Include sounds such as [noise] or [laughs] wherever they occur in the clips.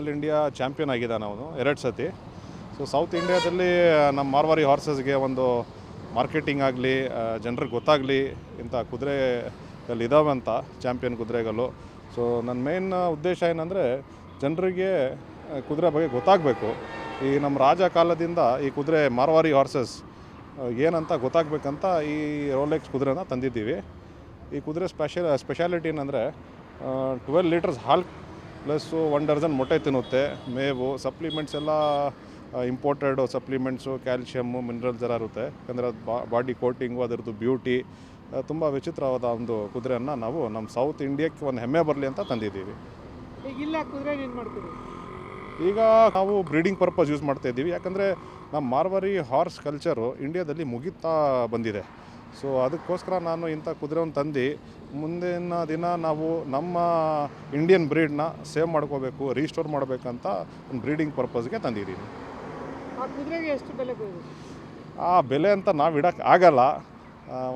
All India champion ಆಗಿದ್ದಾನೆ ಅವನು, ಎರಡು ಸತಿ. ಸೊ ಸೌತ್ ಇಂಡಿಯಾದಲ್ಲಿ ನಮ್ಮ ಮಾರ್ವಾರಿ ಹಾರ್ಸಸ್ಗೆ ಒಂದು ಮಾರ್ಕೆಟಿಂಗ್ ಆಗಲಿ ಜನರಿಗೆ ಗೊತ್ತಾಗಲಿ, ಇಂಥ ಕುದುರೆ ಇದ್ದಾವೆ ಅಂತ ಚಾಂಪಿಯನ್ ಕುದುರೆಗಳು. ಸೊ ನನ್ನ ಮೇನ್ ಉದ್ದೇಶ ಏನಂದರೆ, ಜನರಿಗೆ ಕುದುರೆ ಬಗ್ಗೆ ಗೊತ್ತಾಗಬೇಕು. ಈ ನಮ್ಮ ರಾಜ ಕಾಲದಿಂದ ಈ ಕುದುರೆ ಮಾರ್ವಾರಿ ಹಾರ್ಸಸ್ ಏನಂತ ಗೊತ್ತಾಗಬೇಕಂತ ಈ ರೋಲೆಕ್ಸ್ ಕುದುರೆನ ತಂದಿದ್ದೀವಿ. ಈ ಕುದುರೆ ಸ್ಪೆಷಲ್ ಸ್ಪೆಷಾಲಿಟಿ ಏನಂದರೆ ಟ್ವೆಲ್ ಲೀಟರ್ಸ್ ಹಾಲು ಪ್ಲಸ್ಸು ಒನ್ ಡರ್ಜನ್ ಮೊಟ್ಟೆ ತಿನ್ನುತ್ತೆ ಮೇವು ಸಪ್ಲಿಮೆಂಟ್ಸ್ ಎಲ್ಲ ಇಂಪೋರ್ಟೆಡ್ ಸಪ್ಲಿಮೆಂಟ್ಸು ಕ್ಯಾಲ್ಶಿಯಮ್ಮು ಮಿನರಲ್ಸ್ ಎಲ್ಲ ಇರುತ್ತೆ. ಯಾಕಂದರೆ ಅದು ಬಾಡಿ ಕೋಟಿಂಗು ಅದರದ್ದು ಬ್ಯೂಟಿ ತುಂಬ ವಿಚಿತ್ರವಾದ ಒಂದು ಕುದುರೆಯನ್ನು ನಾವು ನಮ್ಮ ಸೌತ್ ಇಂಡಿಯಾಕ್ಕೆ ಒಂದು ಹೆಮ್ಮೆ ಬರಲಿ ಅಂತ ತಂದಿದ್ದೀವಿ. ಇಲ್ಲ ಕುದುರೆ ಏನು ಮಾಡ್ತೀವಿ ಈಗ ನಾವು ಬ್ರೀಡಿಂಗ್ ಪರ್ಪಸ್ ಯೂಸ್ ಮಾಡ್ತಾ ಇದ್ದೀವಿ. ಯಾಕಂದರೆ ನಮ್ಮ ಮಾರ್ವರಿ ಹಾರ್ಸ್ ಕಲ್ಚರು ಇಂಡಿಯಾದಲ್ಲಿ ಮುಗಿತಾ ಬಂದಿದೆ. ಸೊ ಅದಕ್ಕೋಸ್ಕರ ನಾನು ಇಂಥ ಕುದುರೆವನ್ನು ತಂದು ಮುಂದಿನ ದಿನ ನಾವು ನಮ್ಮ ಇಂಡಿಯನ್ ಬ್ರೀಡ್ನ ಸೇವ್ ಮಾಡ್ಕೋಬೇಕು ರೀಸ್ಟೋರ್ ಮಾಡಬೇಕಂತ ಒಂದು ಬ್ರೀಡಿಂಗ್ ಪರ್ಪಸ್ಗೆ ತಂದಿದ್ದೀನಿ. ಆ ಬೆಲೆ ಕೊಡೋದು? ಆ ಬೆಲೆ ಅಂತ ನಾವು ಇಡೋಕ್ಕೆ ಆಗಲ್ಲ.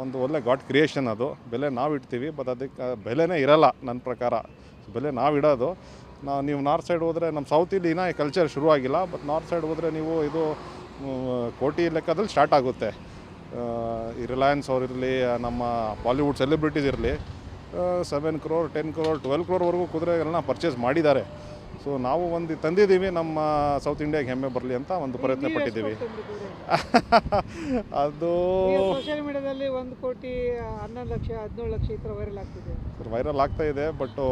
ಒಂದು ಒಳ್ಳೆ ಗಾಡ್ ಕ್ರಿಯೇಷನ್ ಅದು. ಬೆಲೆ ನಾವು ಇಡ್ತೀವಿ ಬಟ್ ಅದಕ್ಕೆ ಬೆಲೆನೇ ಇರಲ್ಲ ನನ್ನ ಪ್ರಕಾರ. ಬೆಲೆ ನಾವು ಇಡೋದು. ನಾವು ನೀವು ನಾರ್ತ್ ಸೈಡ್ ಹೋದರೆ ನಮ್ಮ ಸೌತ್ ಇನ್ನೂ ಈ ಕಲ್ಚರ್ ಶುರುವಾಗಿಲ್ಲ ಬಟ್ ನಾರ್ತ್ ಸೈಡ್ ಹೋದರೆ ನೀವು ಇದು ಕೋಟಿ ಲೆಕ್ಕದಲ್ಲಿ ಸ್ಟಾರ್ಟ್ ಆಗುತ್ತೆ. ಈ ರಿಲಯನ್ಸ್ ಅವರಿರಲಿ ನಮ್ಮ ಬಾಲಿವುಡ್ ಸೆಲೆಬ್ರಿಟೀಸ್ ಇರಲಿ seven crore ten crore twelve ಕ್ರೋರ್ವರೆಗೂ ಕುದುರೆಗಳನ್ನ ಪರ್ಚೇಸ್ ಮಾಡಿದ್ದಾರೆ. ಸೊ ನಾವು ಒಂದು ತಂದಿದ್ದೀವಿ ನಮ್ಮ ಸೌತ್ ಇಂಡಿಯಾಗೆ ಹೆಮ್ಮೆ ಬರಲಿ ಅಂತ ಒಂದು ಪ್ರಯತ್ನ ಪಟ್ಟಿದ್ದೀವಿ. [laughs] ಅದು ಸೋಷಿಯಲ್ ಮೀಡಿಯಾದಲ್ಲಿ ಒಂದು ಕೋಟಿ ಹನ್ನೊಂದು ಲಕ್ಷ ಹದಿನೇಳು ಲಕ್ಷ ಈ ಥರ ವೈರಲ್ ಆಗ್ತಿದೆ. ಸರ್ ವೈರಲ್ ಆಗ್ತಾ ಇದೆ ಬಟ್ಟು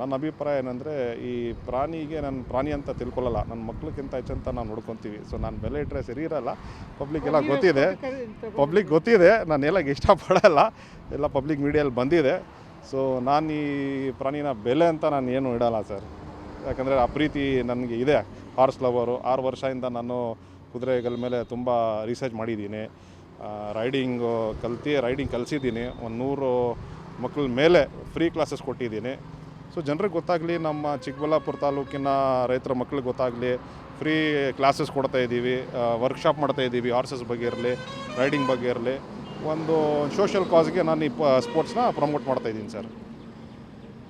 ನನ್ನ ಅಭಿಪ್ರಾಯ ಏನಂದರೆ ಈ ಪ್ರಾಣಿಗೆ ನಾನು ಪ್ರಾಣಿ ಅಂತ ತಿಳ್ಕೊಳ್ಳಲ್ಲ ನನ್ನ ಮಕ್ಳಿಗಿಂತ ಹೆಚ್ಚಂತ ನಾವು ನೋಡ್ಕೊತೀವಿ. ಸೊ ನಾನು ಬೆಲೆ ಇಟ್ಟರೆ ಸರಿ ಇರಲ್ಲ ಪಬ್ಲಿಕ್ ಎಲ್ಲ ಗೊತ್ತಿದೆ? ಪಬ್ಲಿಕ್ ಗೊತ್ತಿದೆ. ನಾನು ಎಲ್ಲ ಇಷ್ಟಪಡಲ್ಲ ಎಲ್ಲ ಪಬ್ಲಿಕ್ ಮೀಡಿಯಲ್ಲಿ ಬಂದಿದೆ. ಸೊ ನಾನು ಈ ಪ್ರಾಣಿನ ಬೆಲೆ ಅಂತ ನಾನು ಏನು ಇಡಲ್ಲ ಸರ್. ಯಾಕಂದರೆ ಆ ಪ್ರೀತಿ ನನಗೆ ಇದೆ. ಹಾರ್ಸ್ ಲವರು ಆರು ವರ್ಷದಿಂದ ನಾನು ಕುದುರೆಗಳ ಮೇಲೆ ತುಂಬ ರಿಸರ್ಚ್ ಮಾಡಿದ್ದೀನಿ. ರೈಡಿಂಗು ಕಲ್ತಿ ರೈಡಿಂಗ್ ಕಲಿಸಿದ್ದೀನಿ. ಒಂದು ನೂರು ಮಕ್ಕಳ ಮೇಲೆ ಫ್ರೀ ಕ್ಲಾಸಸ್ ಕೊಟ್ಟಿದ್ದೀನಿ. ಸೊ ಜನರಿಗೆ ಗೊತ್ತಾಗಲಿ, ನಮ್ಮ ಚಿಕ್ಕಬಳ್ಳಾಪುರ ತಾಲೂಕಿನ ರೈತರ ಮಕ್ಳಿಗೆ ಗೊತ್ತಾಗಲಿ ಫ್ರೀ ಕ್ಲಾಸಸ್ ಕೊಡ್ತಾ ಇದ್ದೀವಿ. ವರ್ಕ್ಶಾಪ್ ಮಾಡ್ತಾ ಇದ್ದೀವಿ ಹಾರ್ಸಸ್ ಬಗ್ಗೆ ಇರಲಿ ರೈಡಿಂಗ್ ಬಗ್ಗೆ ಇರಲಿ. ಒಂದು ಸೋಷಿಯಲ್ ಕಾಸ್ಗೆ ನಾನು ಈ ಸ್ಪೋರ್ಟ್ಸ್ನ ಪ್ರಮೋಟ್ ಮಾಡ್ತಾ ಇದ್ದೀನಿ ಸರ್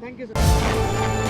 ಥ್ಯಾಂಕ್ ಯು ಸರ್